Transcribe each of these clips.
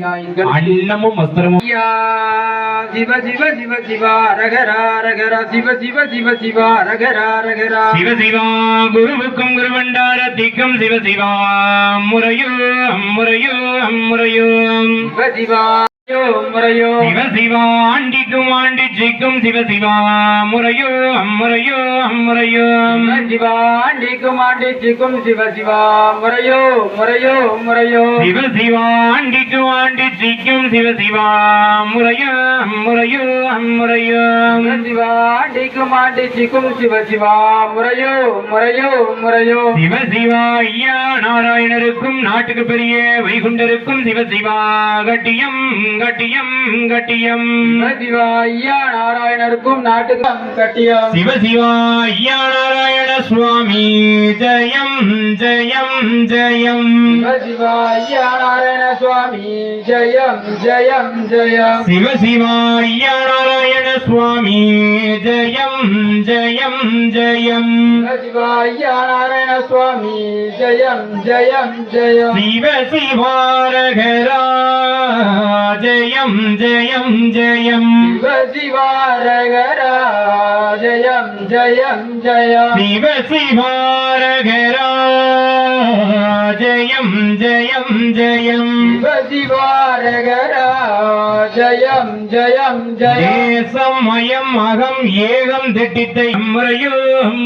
எங்கள் அன்னமும் வஸ்திரமும். சிவ சிவ சிவ சிவா ரகரா ரகரா சிவ சிவ சிவ சிவா ரகரா ரகரா. சிவசிவா குருவுக்கும் குருவண்டாரத்திக்கும் சிவசிவா முறையோ அம்முறையோ அம்முறையோ சிவ சிவா. முறையோ. சிவசிவா ஆண்டிக்கும் ஆண்டிச்சிக்கும் சிவசிவா முறையோ அம்முறையோ அம்முறையோ. சிவ ஆண்டிக்கும் ஆண்டிச்சிக்கும் சிவ சிவா முறையோ முறையோ முறையோ. சிவசிவா ஆண்டிக்கும் ஆண்டிச்சிக்கும் சிவசிவா முறையோ அம்முறையோ அம்முறையோ. சிவ ஆண்டிக்கும் ஆண்டிச்சிக்கும் சிவ சிவா முறையோ முறையோ முறையோ. சிவசிவா ஐயா நாராயணருக்கும் நாட்டுக்கு பெரிய வைகுண்டருக்கும் சிவசிவா கட்டியம் கட்டியம் கட்டியம் சிவ சிவா ஐயா நாராயணருக்கும் நாட்டுக்கும் கட்டியம் சிவசிவா ஐயா நாராயண சுவாமி ஜெயம் ஜெயம் ஜெயம் சிவ சிவா ஐயா நாராயண சுவாமி ஜெயம் ஜெயம் ஜெயம் சிவசிவா ஐயா நாராயண சுவாமி ஜெயம் ஜெயம் ஜெயம் சிவ சிவா ஐயா நாராயண சுவாமி ஜெயம் ஜெயம் ஜெயம் சிவ சிவாரகரா ஜெயம் ஜெயம் ஜெயம் சிவ சிவாரகரா ஜெயம் ஜெயம் ஜெயம் சிவ சிவாரகரா ஜெயம் ஜெயம் ஜெயம். சிவ சிவாரகரா ஜெயம் ஜெயம். ஜெயம் தேசம் மயம் அகம் ஏகம் திட்டித்த முறையோ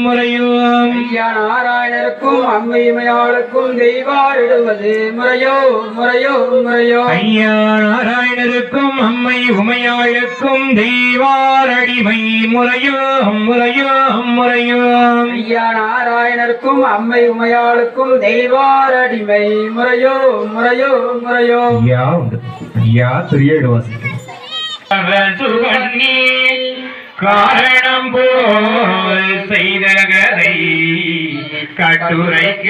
முறையோ ஐயா நாராயணருக்கும் அம்மையுமையாளுக்கும் தெய்வாரிடுவது முறையோ முறையோ முறையோ. ஐயா நாராயணருக்கும் அம்மை உமையாளுக்கும் தெய்வாரடிமை முறையோ முறையோ முறையோ ஐயா நாராயணருக்கும் அம்மை உமையாளுக்கும் தெய்வாரடிமை. முறையோ முறையோ முறையோ. ஐயா உண்டு. ஐயா திரியேடு வாசிக்கும் காரணம் போல் செய்த கதை கட்டுரைக்க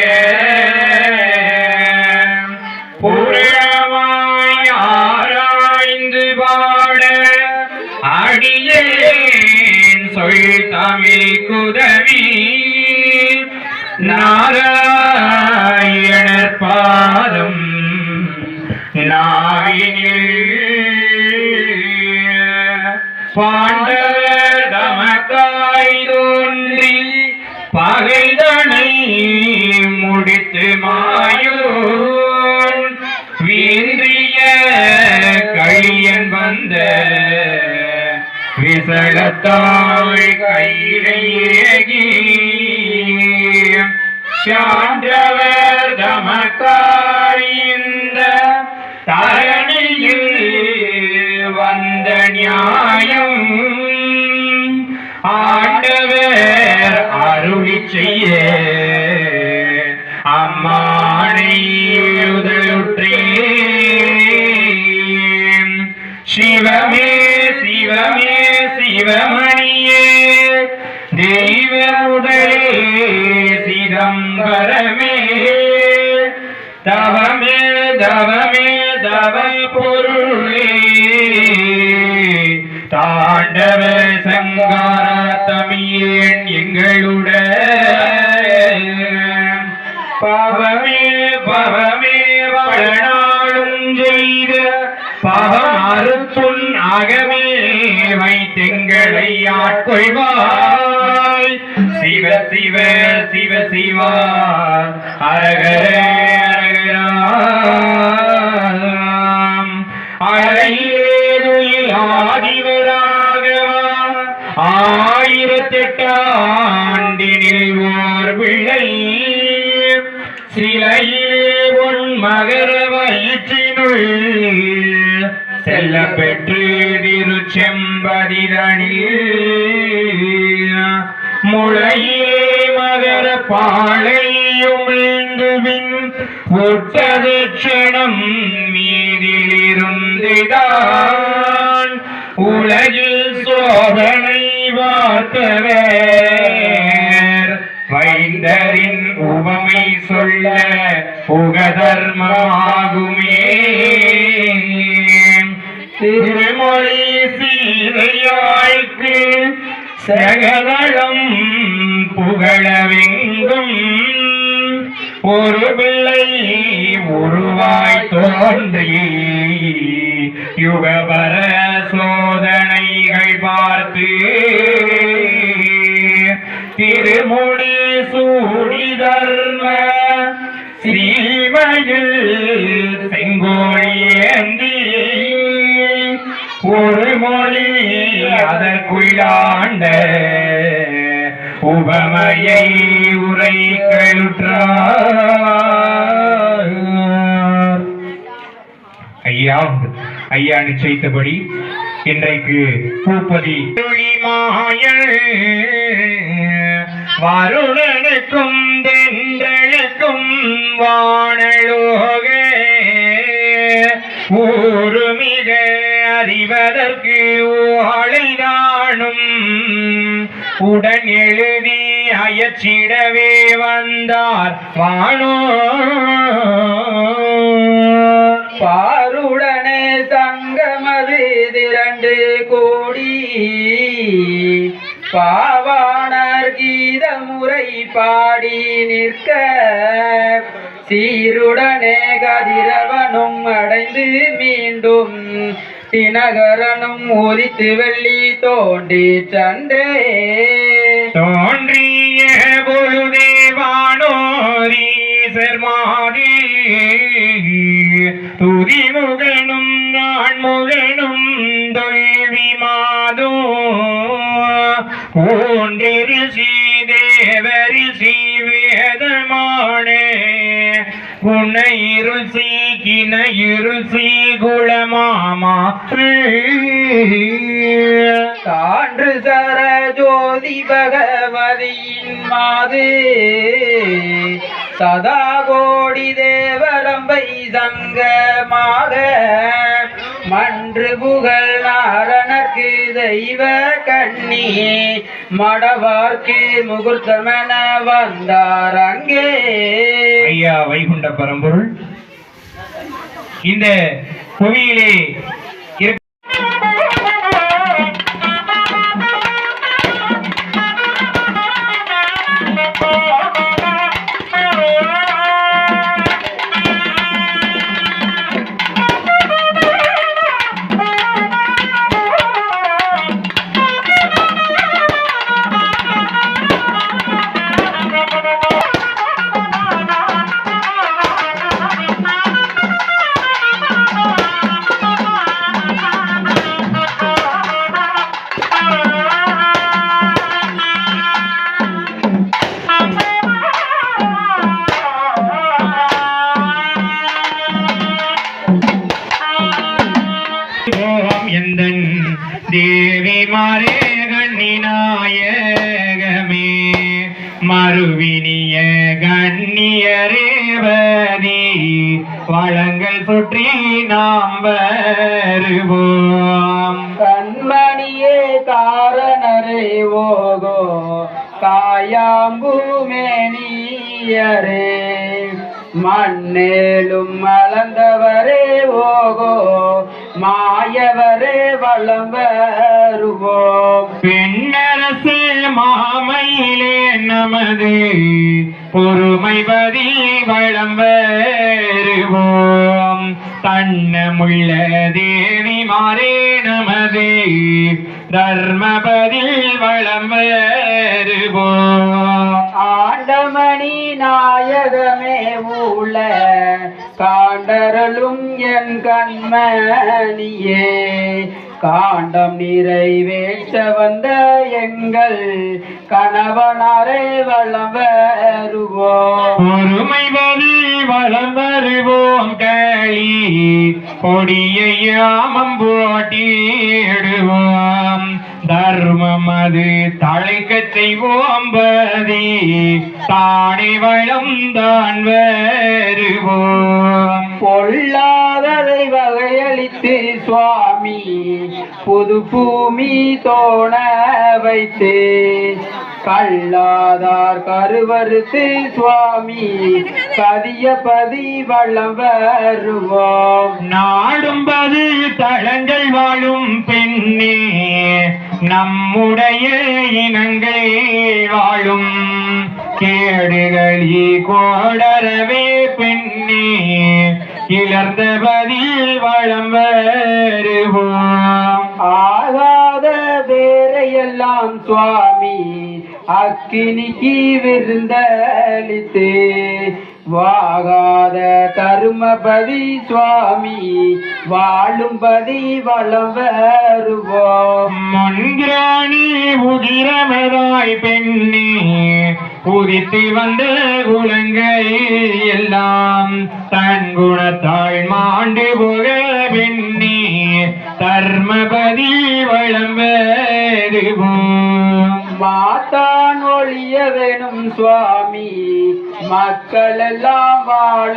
பாண்டவர் தமக்காய் தோன்றி பகைதனை முடித்து மாயோன். வீந்திய கழியன் வந்த விசலத்தாள் கையிலேகி சான்றவர் தமக்காய் செய்ய. அம்மானை உதலுற்றேன். சிவமே சிவமே சிவமணியே. தெய்வ உடலே சிதம்பரமே. தவமே தவமே தவ பொருளே. தாண்டவ சங்கார தமியேன் எங்களுடன் பாவமே பவமே பலனாலும் செய்த பாவம் அறுத்துன் அகமே வைத்தெங்களை ஆட்கொள்வாய். சிவ சிவ சிவ சிவா அரகரே முளையிலே மகர பாழையும் இந்துவின் ஒட்ட சகதளம் புகழவெங்கும். ஒரு பிள்ளை உருவாய் தோன்றி யுகபர சோதனைகள் பார்த்து திருமுடி சூடி தர்ம சீமையில் செங்கோழி ஏந்தி ஒரு மொழி அதற்குள்ளாண்ட உபமையை உரை ஐயா ஐயா நிச்சயித்தபடி இன்றைக்கு பூப்பதி மாயல் வருணனுக்கும் தென்றலுக்கும் வா அதற்கு ஓலை நானும். உடன் எழுதி அயச்சிடவே வந்தார் வானோ. பாருடனே தங்கமது திரண்டு கோடி. பாவாணர் கீத முறை பாடி நிற்க. சீருடனே கதிரவனும் அடைந்து மீண்டும் தினகரனும் உதித்து வெள்ளி தோண்டி சண்டே தோன்றிய பொழுதே மாறி துதிமுகனும் நான் முகனும் தொல்வி மாதோ. ஓன்றிருசி தேவரிசி வேதமானே. குண இருள் இருள் சீ குளமாமா சான்று சர ஜோதி பகவதியின் மாது. சதா கோடி தேவரம்பை சங்கமாக மன்று புகழ் நாரணக்கு தெய்வ கண்ணியே மடவார்க்கு முகூர்த்தமென வந்தார் அங்கே. ஐயா வைகுண்ட பரம்பொருள். இந்த புவியிலே மாறே மாரே கண்ணிநாயகமே மறுவினிய கண்ணியரேவதி வளங்கள் சுற்றி நாம் வருவோம். கண்மணியே காரணரே ஓகோ காயாம்பூமேனியரே மண்ணேலும் மலர்ந்தவரே ஓகோ மாயவரே வளம் வருவோம். பெண்ணரசு மாமையிலே நமது பொறுமை பதில் வளம் வருவோம். தன்னமுள்ள தேவி மாறே நமது தர்மபதில் வளம் வருவோம். ஆண்டமணி நாயகமே ஊழ காண்டரலும் என் கண்மணியே காண்டம் நிறைவேற்ற வந்த எங்கள் கணவனரை வளம் வருவோம். பொறுமை பதில் வளம் வருவோம் களி கொடியாமம் போட்டிடுவோம் தர்மம் அது தழைக்கச் செய்வோம் பதி தானே வளம் தான் வருவோம். பொல்லாததை வகையளித்து சுவாமி புது பூமி தோண வைத்து கல்லாதார் கருவறுத்து சுவாமி கதிய பதி வளம் வருவோம். நாடும்பது தளங்கள் வாழும் பெண்ணே நம்முடைய இனங்கள் வாழும். கேடுகளி கோடரவே பெண்ணே இழந்த பதில் வளம் வருவோம். ஆகாத வேறையெல்லாம் சுவாமி அக்கினிக்கு விருந்தளித்து. வாகாத தருமபதி சுவாமி வாழும்பதி வளம் வருவோம். முன்கிராணி உதிரமதாய் பெண்ணே உதித்து வந்த குலங்கை எல்லாம் தன் குணத்தாள் மாண்டு போக பெண்ணே தர்மபதி வளம் வருவோம். மாத்தான் ஒழிய வேணும் சுவாமி மக்கள் எல்லாம் வாழ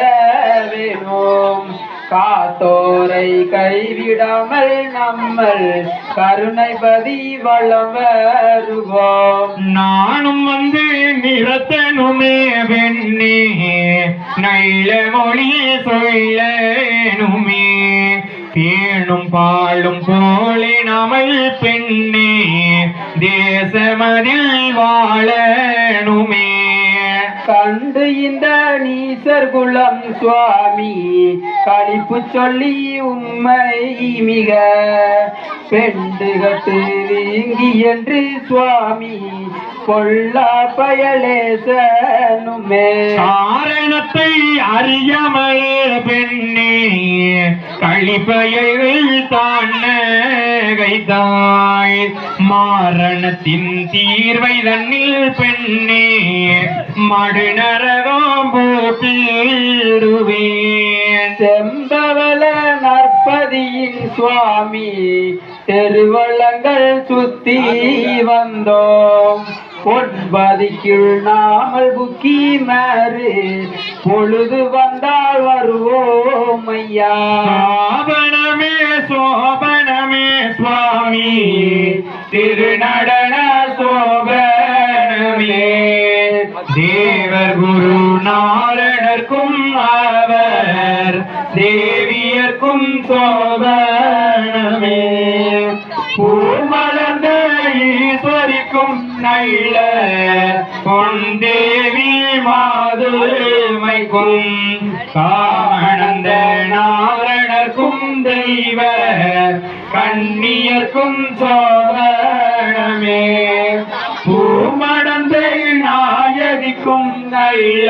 வேணும். காத்தோரை கைவிடாமல் நம்மள் கருணைபதி வளம் வருவோம். நானும் வந்து நிறத்தனுமே வெண்ணே நல்ல மொழி சொல்லனுமே பேணும் பாழும் போலே நமல் பெண்ணே தேசமதில் வாழனுமே கண்டு இந்த நீசர் குலம் சுவாமி கழிப்பு சொல்லி உம்மை மிக பெண்டுகட்டு வீங்கி என்று சுவாமி கொல்லா பயலேசனுமே காரணத்தை அறியாமலே பெண்ணே கழிப்பையில் தான் கைதாய். மாரணத்தின் தீர்வை தன்னில் பெண்ணே மடுநரகம் போட்டிடுவேன் செம்பவள நற்பதியின் சுவாமி தெருவளங்கள் சுத்தி வந்தோம். பொன்பதிக்குள் நாமல் புக்கி மாறு. பொழுது வந்தால் வருவோம் ஐயா. சோபனமே சோபனமே சுவாமி. திருநடன சோபனமே. தேவர் குரு நாரணர்க்கும் அவர். தேவியர்க்கும் சோபனமே பொந்தேவி மாதுமைக்கும் காமணந்த நாரணர்க்கும் தெய்வ கண்ணியர்க்கும் சோதனமே. பூமடந்தை நாயதிக்கும் நல்ல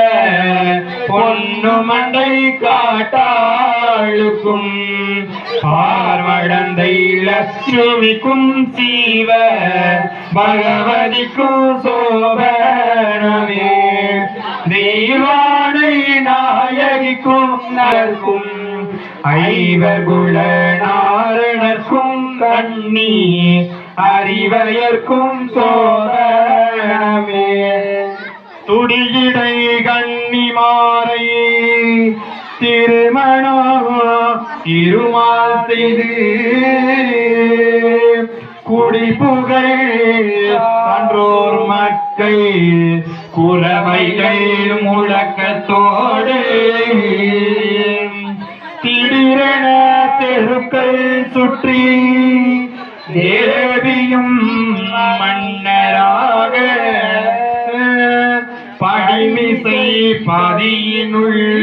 பொன்னு மண்டை காட்டாளுக்கும் பார்வடந்தை லட்சுமிக்கும் சீவ பகவதிக்கும் சோபனமே. தெய்வானை நாயகிக்கும் நற்கும் ஐவகுல நாரணர்க்கும் கண்ணி அறிவையர்க்கும் சோதனமே துடியிடை மாறையே திருமணம் இருமால் செய்து குடிப்புகள் அன்றோர் மக்கள் குலவைகள் முழக்கத்தோடு திடீரென தெருக்கள் சுற்றி தேவியும் மன்னராக படிமிசை பதியினுள்ளே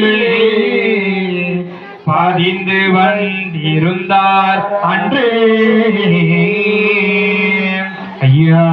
பதிந்து வந்திருந்தார் அன்றே. ஐயா